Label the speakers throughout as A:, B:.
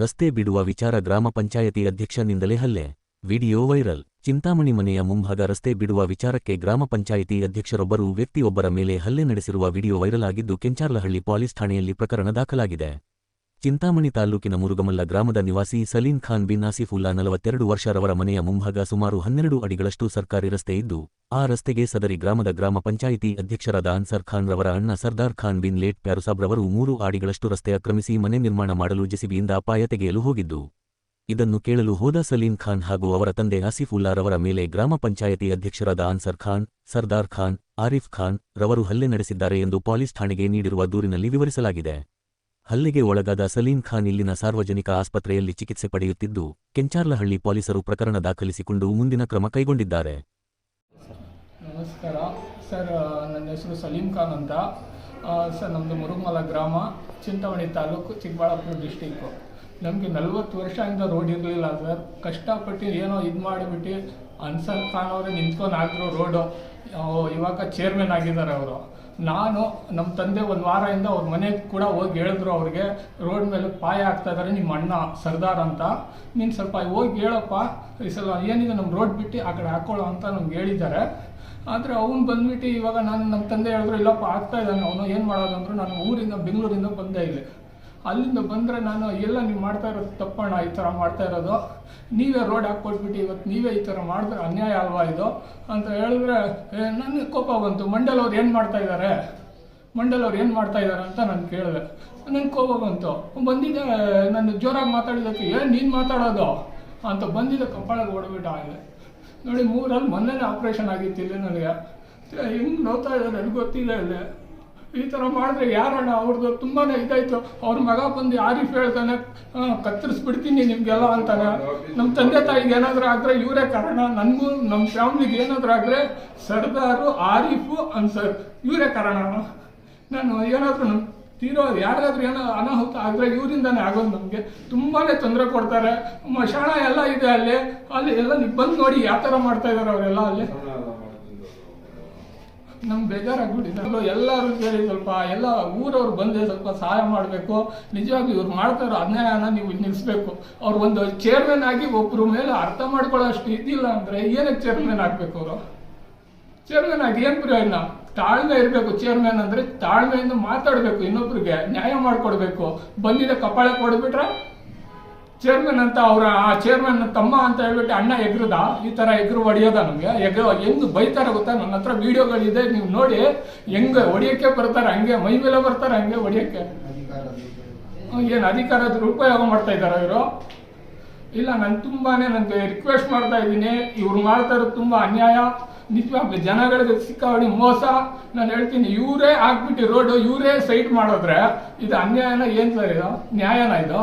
A: ರಸ್ತೆ ಬಿಡುವ ವಿಚಾರ ಗ್ರಾಮ ಪಂಚಾಯತಿ ಅಧ್ಯಕ್ಷನಿಂದಲೇ ಹಲ್ಲೆ. Video viral. ಚಿಂತಾಮಣಿ ಮನೆಯ ಮುಂಭಾಗ ರಸ್ತೆ ಬಿಡುವ ವಿಚಾರಕ್ಕೆ ಗ್ರಾಮ ಪಂಚಾಯಿತಿ ಅಧ್ಯಕ್ಷರೊಬ್ಬರು ವ್ಯಕ್ತಿಯೊಬ್ಬರ ಮೇಲೆ ಹಲ್ಲೆ ನಡೆಸಿರುವ ವಿಡಿಯೋ ವೈರಲ್ ಆಗಿದ್ದು ಕೆಂಚಾರ್ಲಹಳ್ಳಿ ಪೊಲೀಸ್ ಠಾಣೆಯಲ್ಲಿ ಪ್ರಕರಣ ದಾಖಲಾಗಿದೆ. ಚಿಂತಾಮಣಿ ತಾಲೂಕಿನ ಮುರುಗಮಲ್ಲ ಗ್ರಾಮದ ನಿವಾಸಿ ಸಲೀಂ ಖಾನ್ ಬಿನ್ ಆಸಿಫುಲ್ಲಾ ನಲವತ್ತೆರಡು ವರ್ಷರವರ ಮನೆಯ ಮುಂಭಾಗ ಸುಮಾರು ಹನ್ನೆರಡು ಅಡಿಗಳಷ್ಟು ಸರ್ಕಾರಿ ರಸ್ತೆ ಇದ್ದು, ಆ ರಸ್ತೆಗೆ ಸದರಿ ಗ್ರಾಮದ ಗ್ರಾಮ ಪಂಚಾಯಿತಿ ಅಧ್ಯಕ್ಷರಾದ ಅನ್ಸರ್ ಖಾನ್ ರವರ ಅಣ್ಣ ಸರ್ದಾರ್ ಖಾನ್ ಬಿನ್ ಲೇಟ್ ಪ್ಯಾರುಸಾಬ್ರವರು ಮೂರು ಅಡಿಗಳಷ್ಟು ರಸ್ತೆ ಆಕ್ರಮಿಸಿ ಮನೆ ನಿರ್ಮಾಣ ಮಾಡಲು ಜೆಸಿಬಿಯಿಂದ ಅಪಾಯ ತೆಗೆಯಲು ಹೋಗಿದ್ದು. ಇದನ್ನು ಕೇಳಲು ಹೋದ ಸಲೀಂ ಖಾನ್ ಹಾಗೂ ಅವರ ತಂದೆ ಆಸಿಫುಲ್ಲಾ ರವರ ಮೇಲೆ ಗ್ರಾಮ ಪಂಚಾಯಿತಿ ಅಧ್ಯಕ್ಷರಾದ ಅನ್ಸರ್ ಖಾನ್, ಸರ್ದಾರ್ ಖಾನ್, ಆರಿಫ್ ಖಾನ್ ರವರು ಹಲ್ಲೆ ನಡೆಸಿದ್ದಾರೆ ಎಂದು ಪೊಲೀಸ್ ಠಾಣೆಗೆ ನೀಡಿರುವ ದೂರಿನಲ್ಲಿ ವಿವರಿಸಲಾಗಿದೆ. ಹಲ್ಲೆಗೆ ಒಳಗಾದ ಸಲೀಂ ಖಾನ್ ಇಲ್ಲಿನ ಸಾರ್ವಜನಿಕ ಆಸ್ಪತ್ರೆಯಲ್ಲಿ ಚಿಕಿತ್ಸೆ ಪಡೆಯುತ್ತಿದ್ದು, ಕೆಂಚಾರ್ಲಹಳ್ಳಿ ಪೊಲೀಸರು ಪ್ರಕರಣ ದಾಖಲಿಸಿಕೊಂಡು ಮುಂದಿನ ಕ್ರಮ ಕೈಗೊಂಡಿದ್ದಾರೆ.
B: ನಮಸ್ಕಾರ. ಸರ್, ನನ್ನ ಹೆಸರು ಸಲೀಂ ಖಾನ್ ಅಂತ. ಸರ್ ನಮ್ಮದು ಮುರುಗಮಲ ಗ್ರಾಮ ಚಿಂತಾಮಣಿ ತಾಲೂಕು, ಚಿಕ್ಕಬಳ್ಳಾಪುರ ಡಿಸ್ಟಿಕ್ಕು. ನಮಗೆ ನಲ್ವತ್ತು ವರ್ಷದಿಂದ ರೋಡ್ ಇರಲಿಲ್ಲ ಸರ್. ಕಷ್ಟಪಟ್ಟು ಏನೋ ಇದು ಮಾಡಿಬಿಟ್ಟು ಅನ್ಸರ್ ಖಾನ್ ಅವರು ನಿಂತ್ಕೊಂಡು ಹಾಕಿದ್ರು ರೋಡು. ಇವಾಗ ಚೇರ್ಮನ್ ಆಗಿದ್ದಾರೆ ಅವರು. ನಾನು ನಮ್ಮ ತಂದೆ ಒಂದು ವಾರದಿಂದ ಅವ್ರ ಮನೆಗೆ ಕೂಡ ಹೋಗಿ ಹೇಳಿದ್ರು ಅವ್ರಿಗೆ, ರೋಡ್ ಮೇಲೆ ಪಾಯ ಆಗ್ತಾ ಇದ್ದಾರೆ ನಿಮ್ಮ ಅಣ್ಣ ಸರ್ದಾರ್ ಅಂತ. ನೀನು ಸ್ವಲ್ಪ ಹೋಗಿ ಹೇಳಪ್ಪ. ಈ ಸಲ ಏನಿದೆ ನಮ್ಮ ರೋಡ್ ಬಿಟ್ಟು ಆ ಕಡೆ ಹಾಕೊಳ್ಳೋ ಅಂತ ನಮ್ಗೆ ಹೇಳಿದ್ದಾರೆ. ಆದರೆ ಅವ್ನು ಬಂದ್ಬಿಟ್ಟು ಇವಾಗ ನಾನು ನಮ್ಮ ತಂದೆ ಹೇಳಿದ್ರು, ಇಲ್ಲಪ್ಪ ಆಗ್ತಾ ಇದ್ದಾನೆ. ಅವನು ಏನು ಮಾಡೋದಂದ್ರು ನಾನು ಊರಿಂದ, ಬೆಂಗಳೂರಿಂದ ಬಂದೇ ಇಲ್ಲಿ. ಅಲ್ಲಿಂದ ಬಂದರೆ ನಾನು ಎಲ್ಲ ನೀವು ಮಾಡ್ತಾ ಇರೋದು ತಪ್ಪಣ್ಣ, ಈ ಥರ ಮಾಡ್ತಾ ಇರೋದು. ನೀವೇ ರೋಡ್ ಹಾಕ್ಕೊಟ್ಬಿಟ್ಟು ಇವತ್ತು ನೀವೇ ಈ ಥರ ಮಾಡಿದ್ರೆ ಅನ್ಯಾಯ ಅಲ್ವಾ ಇದು? ಅಂತ ಹೇಳಿದ್ರೆ ನನಗೆ ಕೋಪ ಬಂತು. ಮಂಡಲ್ ಅವ್ರು ಏನು ಮಾಡ್ತಾ ಇದ್ದಾರೆ ಮಂಡಲ್ ಅವ್ರು ಏನು ಮಾಡ್ತಾ ಇದ್ದಾರೆ ಅಂತ ನಾನು ಕೇಳಿದೆ. ನನಗೆ ಕೋಪ ಬಂತು. ಬಂದಿದ್ದೆ, ನಾನು ಜೋರಾಗಿ ಮಾತಾಡಿದ್ದಕ್ಕೆ ಏನು ನೀನು ಮಾತಾಡೋದು? ಅಂತ ಬಂದಿದ್ದೆ ಕಪಾಳಕ್ಕೆ ಓಡ್ಬಿಟ್ಟು ಆಗಿದೆ ನೋಡಿ ಮೂರಲ್ಲಿ ಮೊನ್ನೆನೇ ಆಪ್ರೇಷನ್ ಆಗಿತ್ತು ಇಲ್ಲಿ ನನಗೆ. ಹೆಂಗೆ ನೋಡ್ತಾ ಇದ್ದಾರೆ ನನಗೆ ಗೊತ್ತಿಲ್ಲ ಇಲ್ಲಿ. ಈ ಥರ ಮಾಡಿದ್ರೆ ಯಾರಣ್ಣ ಅವ್ರದ್ದು ತುಂಬಾ ಇದಾಯ್ತು. ಅವ್ರ ಮಗ ಬಂದು ಆರಿಫ್ ಹೇಳ್ತಾನೆ? "ಆ, ಕತ್ತರಿಸ್ಬಿಡ್ತೀನಿ ನಿಮಗೆಲ್ಲ ಅಂತಾನೆ. ನಮ್ಮ ತಂದೆ ತಾಯಿಗೆ ಏನಾದರೂ ಆದರೆ ಇವರೇ ಕಾರಣ. ನನಗೂ ನಮ್ಮ ಫ್ಯಾಮಿಲಿಗೆ ಏನಾದರೂ ಆದರೆ ಸರ್ದಾರು ಆರಿಫು ಅನ್ಸರ್ ಇವರೇ ಕಾರಣ ನಾನು ಏನಾದರೂ ನಮ್ಮ ತೀರೋ ಯಾರಾದ್ರೂ ಏನೋ ಅನಾಹುತ ಆದರೆ ಇವರಿಂದನೇ ಆಗೋದು ನಮಗೆ. ತುಂಬಾ ತೊಂದರೆ ಕೊಡ್ತಾರೆ. ಮಶಾಣ ಎಲ್ಲ ಇದೆ ಅಲ್ಲಿ. ಅಲ್ಲಿ ಎಲ್ಲ ನೀವು ನೋಡಿ ಯಾವ ಥರ ಮಾಡ್ತಾ ಇದ್ದಾರೆ ಅವರೆಲ್ಲ ಅಲ್ಲಿ. ನಮ್ಗೆ ಬೇಜಾರಾಗ್ಬಿಟ್ಟಿದೆ. ಎಲ್ಲರೂ ಸೇರಿ ಸ್ವಲ್ಪ, ಎಲ್ಲ ಊರವ್ರು ಬಂದೇ ಸ್ವಲ್ಪ ಸಹಾಯ ಮಾಡಬೇಕು. ನಿಜವಾಗಿ ಇವ್ರು ಮಾಡ್ತಾ ಇರೋ ಅನ್ಯಾಯನ ನೀವು ನಿಲ್ಲಿಸ್ಬೇಕು ಅವ್ರು ಒಂದು ಚೇರ್ಮನ್ ಆಗಿ ಒಬ್ಬರ ಮೇಲೆ ಅರ್ಥ ಮಾಡ್ಕೊಳ್ಳೋ ಅಷ್ಟು ಇದಿಲ್ಲ ಅಂದರೆ ಏನಕ್ಕೆ ಚೇರ್ಮನ್ ಆಗಬೇಕು ಅವರು? ಚೇರ್ಮನ್ ಆಗಿ ಏನು ಪ್ರಯೋಜನ? ತಾಳ್ಮೆ ಇರಬೇಕು. ಚೇರ್ಮನ್ ಅಂದರೆ ತಾಳ್ಮೆಯಿಂದ ಮಾತಾಡಬೇಕು. ಇನ್ನೊಬ್ರಿಗೆ ನ್ಯಾಯ ಮಾಡಿಕೊಡ್ಬೇಕು. ಬಂದಿದ್ದ ಕಪಾಳ ಕೊಡ್ಬಿಟ್ರೆ ಚೇರ್ಮನ್ ಅಂತ ಅವರ, ಆ ಚೇರ್ಮನ್ ತಮ್ಮ ಅಂತ ಹೇಳ್ಬಿಟ್ಟು ಅಣ್ಣ ಎಗ್ರದ? ಈ ತರ ಎಗ್ರು ಹೊಡಿಯೋದ ನಮಗೆ? ಎಗ್ ಹೆಂಗ್ ಬೈತಾರ ಗೊತ್ತಾ? ನನ್ನ ಹತ್ರ ವಿಡಿಯೋಗಳಿದೆ, ನೀವು ನೋಡಿ. ಹೆಂಗೆ ಹೊಡಿಯಕ್ಕೆ ಬರ್ತಾರೆ, ಹಂಗೆ ಮೈ ಮೇಲೆ ಬರ್ತಾರೆ, ಹಂಗೆ ಹೊಡಿಯಕ್ಕೆ ಏನು ಅಧಿಕಾರದ ದುರುಪಯೋಗ ಮಾಡ್ತಾ ಇದ್ದಾರೆ ಇವರು? ಇಲ್ಲ, ನಾನು ತುಂಬಾನೇ ನನಗೆ ರಿಕ್ವೆಸ್ಟ್ ಮಾಡ್ತಾ ಇದ್ದೀನಿ. ಇವ್ರು ಮಾಡ್ತಾ ಇರೋದು ತುಂಬಾ ಅನ್ಯಾಯ. ನಿಜವಾಗ್ಲೂ ಜನಗಳಿಗೆ ಸಿಕ್ಕಾವಳಿ ಮೋಸ. ನಾನು ಹೇಳ್ತೀನಿ, ಇವರೇ ಹಾಕ್ಬಿಟ್ಟು ರೋಡು ಇವರೇ ಸೈಟ್ ಮಾಡಿದ್ರೆ ಇದು ಅನ್ಯಾಯನ ಏನ್ ಸರ್ ಇದು? ನ್ಯಾಯನ ಇದು?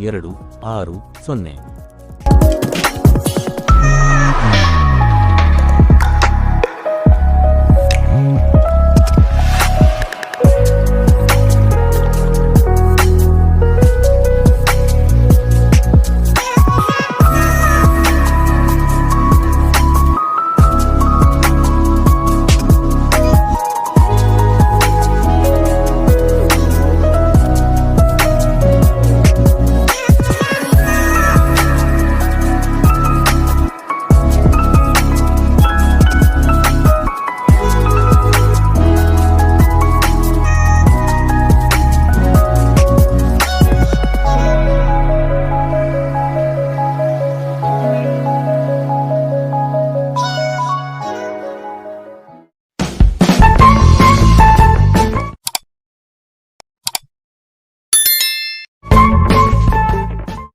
A: ಎರಡು ಆರು ಸೊನ್ನೆ.